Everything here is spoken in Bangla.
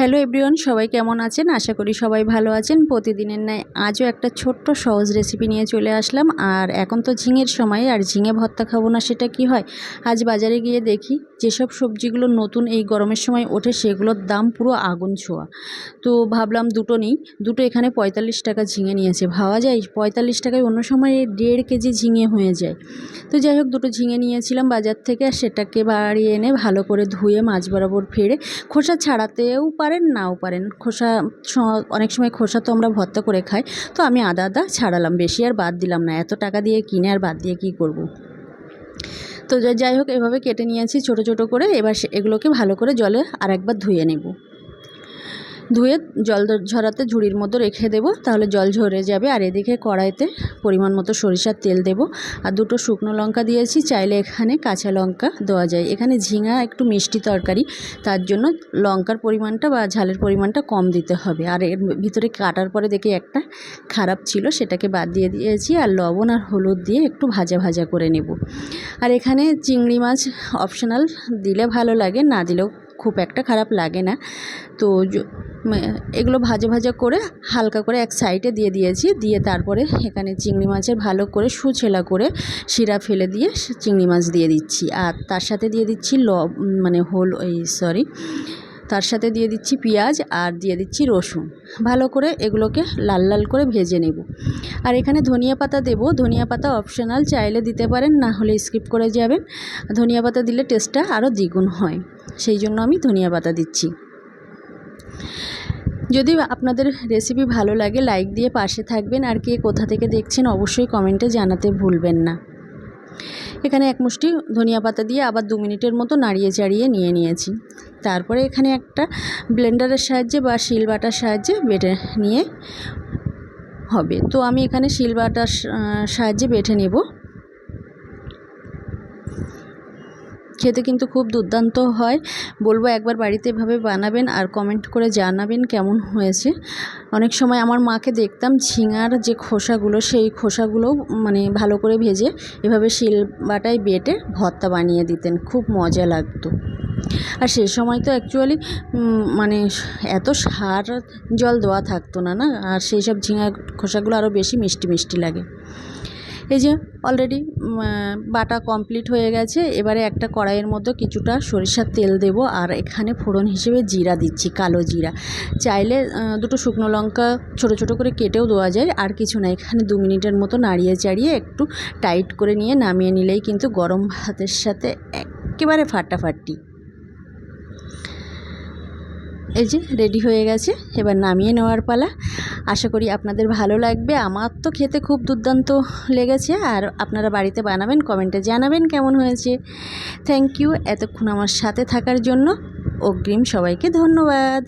হ্যালো এভরিওয়ান, সবাই কেমন আছেন? আশা করি সবাই ভালো আছেন। প্রতিদিনের ন্যায় আজও একটা ছোট্ট সহজ রেসিপি নিয়ে চলে আসলাম। আর এখন তো ঝিঙের সময়, আর ঝিঙে ভর্তা খাব না সেটা কি হয়? আজ বাজারে গিয়ে দেখি। যেসব সবজিগুলো নতুন এই গরমের সময় ওঠে সেগুলোর দাম পুরো আগুন ছোঁয়া। তো ভাবলাম দুটো নিই। দুটো এখানে পঁয়তাল্লিশ টাকা ঝিঙে নিয়েছে। ভাবা যায়, পঁয়তাল্লিশ টাকায় অন্য সময় দেড় কেজি ঝিঙে হয়ে যায়। তো যাই হোক, দুটো ঝিঙে নিয়েছিলাম বাজার থেকে। আর সেটাকে বাড়ি এনে ভালো করে ধুয়ে মাছ বরাবর ফেড়ে খোসা ছাড়াতেও পারেন, নাও পারেন। খোসা অনেক সময় খোসা তো আমরা ভর্তা করে খাই। তো আমি আদা আদা ছাড়ালাম। বেশি আর বাদ দিলাম না। এত টাকা দিয়ে কিনে আর বাদ দিয়ে কী করব। তো যাই হোক, এভাবে কেটে নিয়েছি ছোট ছোট করে। এবার এগুলোকে ভালো করে জলে আর একবার ধুয়ে নেব। ধুয়ে জল ঝরাতে ঝুড়ির মধ্যে রেখে দেব, তাহলে জল ঝরে যাবে। আর এদিকে কড়াইতে পরিমাণ মতো সরিষার তেল দেব। আর দুটো শুকনো লঙ্কা দিয়েছি, চাইলে এখানে কাঁচা লঙ্কা দেওয়া যায়। এখানে ঝিঙা একটু মিষ্টি তরকারি, তার জন্য লঙ্কার পরিমাণটা বা ঝালের পরিমাণটা কম দিতে হবে। আর এর ভিতরে কাটার পরে দেখি একটা খারাপ ছিল, সেটাকে বাদ দিয়ে দিয়েছি। আর লবণ আর হলুদ দিয়ে একটু ভাজা ভাজা করে নেব। আর এখানে চিংড়ি মাছ অপশনাল, দিলে ভালো লাগে, না দিলেও খুব একটা খারাপ লাগে না। তো এগুলো ভাজা ভাজা করে হালকা করে এক সাইডে দিয়ে দিয়েছি। দিয়ে তারপরে এখানে চিংড়ি মাছের ভালো করে সুছেলা করে শিরা ফেলে দিয়ে চিংড়ি মাছ দিয়ে দিচ্ছি। আর তার সাথে দিয়ে দিচ্ছি ল মানে হোল ওই সরি তার সাথে দিয়ে দিচ্ছি পেঁয়াজ আর দিয়ে দিচ্ছি রসুন। ভালো করে এগুলোকে লাল লাল করে ভেজে নেব। আর এখানে ধনিয়া পাতা দেবো। ধনিয়া পাতা অপশনাল চাইলে দিতে পারেন, না হলে স্কিপ করে যাবেন। ধনিয়া পাতা দিলে টেস্টটা আরও দ্বিগুণ হয়। সেই জন্য আমি ধনিয়া পাতা দিচ্ছি। যদি আপনাদের রেসিপি ভালো লাগে লাইক দিয়ে পাশে থাকবেন। আর কে কোথা থেকে দেখছেন, অবশ্যই কমেন্টে জানাতে ভুলবেন না। এখানে এক মুষ্টি ধনিয়া পাতা দিয়ে আবার দু মিনিটের মতো নাড়িয়ে চাড়িয়ে নিয়ে নিয়েছি। তারপরে এখানে একটা ব্লেন্ডারের সাহায্যে বা শিল বাটার সাহায্যে বেটে নিয়ে হবে। তো আমি এখানে শিল বাটার সাহায্যে বেটে নেব। খেতে কিন্তু খুব দুর্দান্ত হয়। বলব একবার বাড়িতে এভাবে বানাবেন আর কমেন্ট করে জানাবেন কেমন হয়েছে। অনেক সময় আমার মাকে দেখতাম ঝিঙার যে খোসাগুলো, সেই খোসাগুলো মানে ভালো করে ভেজে এভাবে শিল বাটায় বেটে ভর্তা বানিয়ে দিতেন। খুব মজা লাগতো। আর সেই সময় তো অ্যাকচুয়ালি মানে এত সার জল দেওয়া থাকতো না না? আর সেই সব ঝিঙা খোসাগুলো আরও বেশি মিষ্টি মিষ্টি লাগে। এই যে অলরেডি বাটা কমপ্লিট হয়ে গেছে। এবারে একটা কড়াইয়ের মধ্যে কিছুটা সরিষার তেল দেব আর এখানে ফোড়ন হিসেবে জিরা দিচ্ছি, কালো জিরা। চাইলে দুটো শুকনো লঙ্কা ছোট ছোট করে কেটেও দেওয়া যায়, আর কিছু না। এখানে দু মিনিটের মতো নাড়িয়ে চাড়িয়ে একটু টাইট করে নিয়ে নামিয়ে নিলেই কিন্তু গরম ভাতের সাথে একেবারে ফাটাফাটি। এই যে রেডি হয়ে গেছে, এবার নামিয়ে নেওয়ার পালা। আশা করি আপনাদের ভালো লাগবে। আমার তো খেতে খুব দুর্দান্ত লেগেছে, আর আপনারা বাড়িতে বানাবেন, কমেন্টে জানাবেন কেমন হয়েছে। থ্যাংক ইউ এতক্ষণ আমার সাথে থাকার জন্য অগ্রিম সবাইকে ধন্যবাদ।